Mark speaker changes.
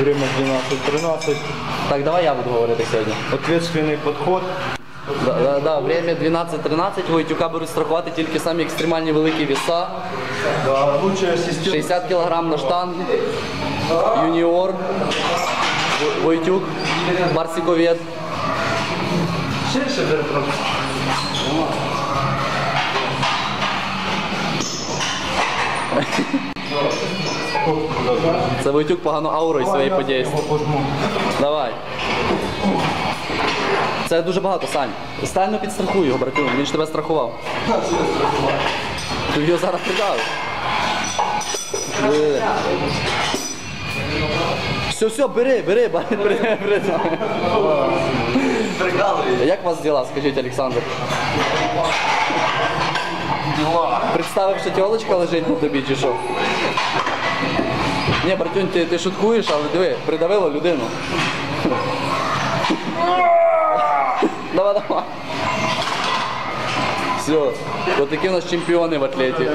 Speaker 1: Время 12-13.
Speaker 2: Так, давай я буду говорити сьогодні.
Speaker 1: Ответственный подход.
Speaker 2: Да, да, да, время 12-13, Войтюка беруть страхувати тільки самі екстремальні великі віса.
Speaker 1: Да, лучший ассистент.
Speaker 2: 60 кг на штанги, юніор, Во- Войтюк, Барсіковєд.
Speaker 1: Ширше бери
Speaker 2: Це Войтюк погано аурою своєї
Speaker 1: пожму.
Speaker 2: Давай. Це дуже багато, Сань. Стально підстрахуй його, братюнь, він ж тебе страхував. Ти його зараз придав. Все, все, бери, бери, бери, бери, бери. Як у вас діла, скажіть, Олександр? Представив, що тілочка лежить на тобі чи що? Ні, братюнь, ти, ти шуткуєш, але диви, придавило людину. давай, давай. Все, от такі у нас чемпіони в атлеті.